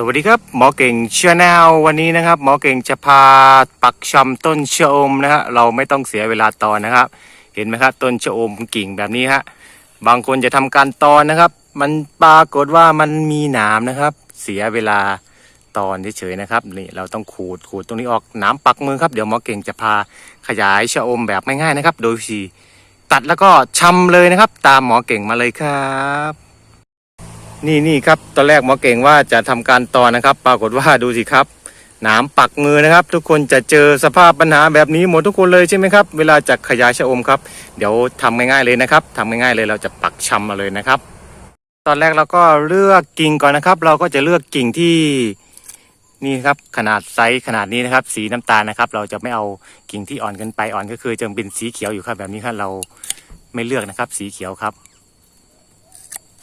สวัสดีครับหมอเก่งชาแนลวันนี้นะครับหมอเก่งจะพาปักชำต้นชะอมนะฮะเราไม่ต้องเสียเวลาตอนนะครับ เห็นไหมครับต้นชะอมกิ่งแบบนี้ฮะบางคนจะทำการตอนนะครับ มันปรากฏว่ามันมีหนามนะครับ เสียเวลาตอนเฉยๆนะครับนี่เราต้องขูดขูดตรงนี้ออกหนามปักมือครับเดี๋ยวหมอเก่งจะพาขยายชะอมแบบง่ายๆนะครับ โดยที่ตัดแล้วก็ชำเลยนะครับ ตามหมอเก่งมาเลยครับ นี่นี่ครับตอนแรกหมอเก่งว่าจะทำการตอนะครับ ปรากฏว่าดูสิครับหนามปักมือนะครับ ทุกคนจะเจอสภาพปัญหาแบบนี้หมดทุกคนเลยใช่ไหมครับ เวลาจะขยายชะอมครับเดี๋ยวทำง่ายๆเลยนะครับทำง่ายๆเลยเราจะปักชำมาเลยนะครับ ตอนแรกเราก็เลือกกิ่งก่อนนะครับ เราก็จะเลือกกิ่งที่นี่ครับขนาดไซส์ขนาดนี้นะครับ สีน้ำตาลนะครับ เราจะไม่เอากิ่งที่อ่อนเกินไปอ่อนก็คือจะเป็นสีเขียวอยู่ครับแบบนี้ครับเราไม่เลือกนะครับ สีเขียวครับ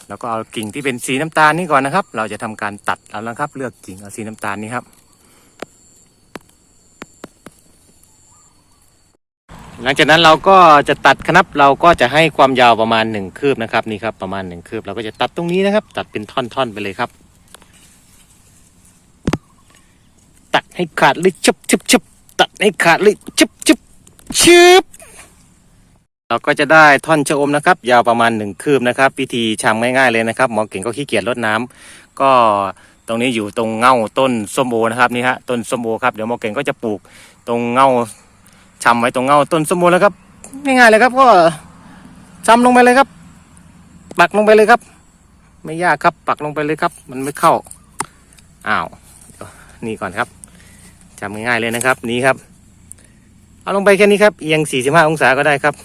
แล้วก็เอากิ่งที่เป็นสีน้ำตาลนี่ก่อนนะครับ เราจะทำการตัดเอาและครับ เลือกกิ่งเอาสีน้ำตาลนี้ครับ หลังจากนั้นเราก็จะตัดครับเราก็จะให้ความยาวประมาณหนึ่งคืบนะครับนี่ครับประมาณหนึ่งคืบเราก็จะตัดตรงนี้นะครับ ตัดเป็นท่อนๆไปเลยครับ ตัดให้ขาดเลยชุบชุบชุบตัดให้ขาดเลยชุบชุบชุบ เราก็จะได้ท่อนชะอมนะครับ ยาวประมาณหนึ่งคืบนะครับ วิธีชำง่ายๆเลยนะครับหมอเก่งก็ขี้เกียจรดน้ำก็ตรงนี้อยู่ตรงเง่าต้นส้มโอนะครับนี่ฮะต้นส้มโอครับเดี๋ยวหมอเก่งก็จะปลูกตรงเง่าชำไว้ตรงเง่าต้นส้มโอแล้วครับง่ายๆเลยครับก็ชำลงไปเลยครับ ปักลงไปเลยครับ ไม่ยากครับปักลงไปเลยครับ มันไม่เข้าอ้าวนี่ก่อนครับชำง่ายๆเลยนะครับ นี่ครับ เอาลงไปแค่นี้ครับเอียง 45 องศาก็ได้ครับ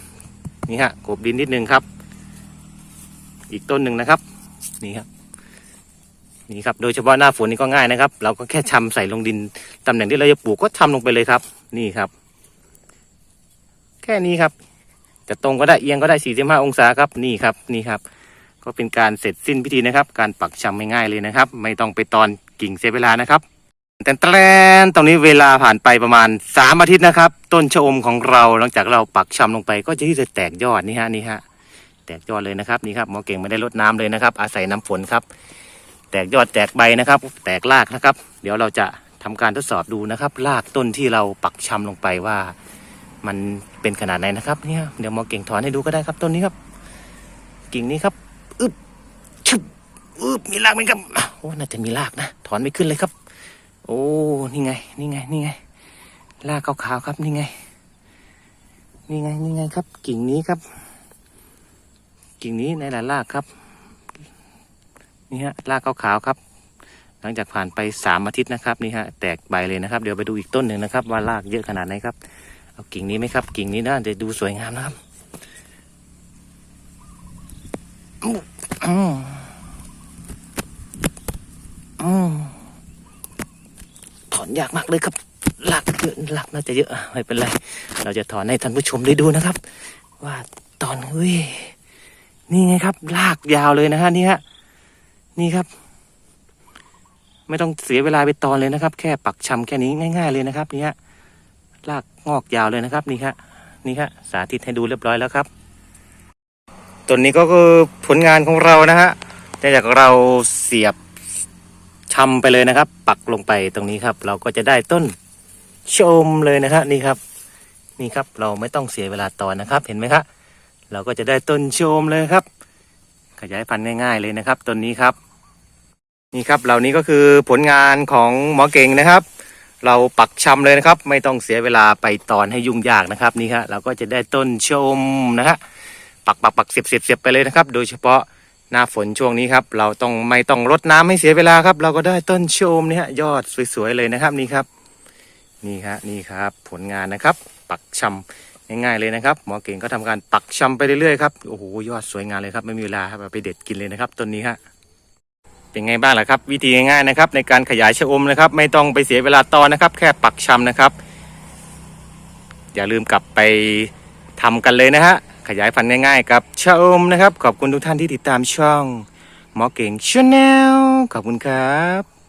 นี่ฮะกบดินนิดนึงครับ อีกต้นหนึ่งนะครับ นี่ครับนี่ครับ โดยเฉพาะหน้าฝนนี่ก็ง่ายนะครับ เราก็แค่ชำใส่ลงดินตำแหน่งที่เราจะปลูกก็ทำลงไปเลยครับ นี่ครับ แค่นี้ครับจะตรงก็ได้เอียงก็ได้ 45 องศาครับ นี่ครับ นี่ครับ ก็เป็นการเสร็จสิ้นพิธีนะครับ การปักชำไม่ง่ายเลยนะครับ ไม่ต้องไปตอนกิ่งเสียเวลานะครับ แต่แตรนตรงนี้เวลาผ่านไปประมาณสามอาทิตย์นะครับ ต้นชะอมของเราหลังจากเราปักชำลงไปก็จะที่จะแตกยอดนี่ฮะนี่ฮะแตกยอดเลยนะครับนี่ครับหมอเก่งไม่ได้ลดน้ำเลยนะครับ อาศัยน้ำฝนครับ แตกยอดแตกใบนะครับ แตกรากนะครับ เดี๋ยวเราจะทำการทดสอบดูนะครับรากต้นที่เราปักชำลงไปว่า มันเป็นขนาดไหนนะครับเนี่ยเดี๋ยวหมอเก่งถอนให้ดูก็ได้ครับต้นนี้ครับ กิ่งนี้ครับอึบชึบอึบมีรากไหมครับโอ้น่าจะมีรากนะถอนไม่ขึ้นเลยครับ โอ้ นี่ไง นี่ไง นี่ไง ลากขาวๆครับ นี่ไง นี่ไง นี่ไงครับ กิ่งนี้ครับ กิ่งนี้ในหลายรากครับ นี่ฮะรากขาวๆครับ หลังจากผ่านไปสามอาทิตย์นะครับ นี่ฮะ แตกใบเลยนะครับ เดี๋ยวไปดูอีกต้นหนึ่งนะครับ ว่ารากเยอะขนาดไหนครับ เอากิ่งนี้ไหมครับ กิ่งนี้น่าจะดูสวยงามนะครับอืมอืม อนยากมากเลยครับหลักเยอะหลักน่าจะเยอะไม่เป็นไร เราจะถอนให้ท่านผู้ชมได้ดูนะครับ ว่าตอนเฮ้ยนี่ไงครับลากยาวเลยนะฮะนี่ฮะนี่ครับ ไม่ต้องเสียเวลาไปตอนเลยนะครับ แค่ปักชำแค่นี้ง่าย ๆเลยนะครับ นี่ฮะลากงอกยาวเลยนะครับ นี่ฮะนี่ฮะสาธิตให้ดูเรียบร้อยแล้วครับต้นนี้ก็คือผลงานของเรานะฮะแต่จากเราเสียบ ชำไปเลยนะครับ ปักลงไปตรงนี้ครับ เราก็จะได้ต้นชมเลยนะครับนี่ครับ นี่ครับเราไม่ต้องเสียเวลาตอนนะครับ เห็นไหมครับเราก็จะได้ต้นชมเลยครับ ขยายพันธุ์ง่าย ๆเลยนะครับต้นนี้ครับ นี่ครับเหล่านี้ก็คือผลงานของหมอเก่งนะครับ เราปักชำเลยนะครับ ไม่ต้องเสียเวลาไปตอนให้ยุ่งยากนะครับนี่ครับเราก็จะได้ต้นชมนะฮะปักปักปักเสียบเสียบเสียบไปเลยนะครับ โดยเฉพาะ หน้าฝนช่วงนี้ครับ เราต้องไม่ต้องรดน้ำให้เสียเวลาครับ เราก็ได้ต้นชมเนี่ยยอดสวยๆเลยนะครับนี่ครับ นี่ครับนี่ครับ ผลงานนะครับ ปักชำง่ายๆเลยนะครับหมอเก่งก็ทำการปักชำไปเรื่อยๆครับโอ้โหยอดสวยงามเลยครับไม่มีเวลาครับไปเด็ดกินเลยนะครับต้นนี้ฮะเป็นไงบ้างล่ะครับ วิธีง่ายๆนะครับ ในการขยายชะอมนะครับ ไม่ต้องไปเสียเวลาตอนนะครับ แค่ปักชำนะครับ อย่าลืมกลับไปทำกันเลยนะฮะ ขยายพันธุ์ง่ายๆกับชาอมนะครับ ขอบคุณทุกท่านที่ติดตามช่องหมอเก่งชาแนลขอบคุณครับ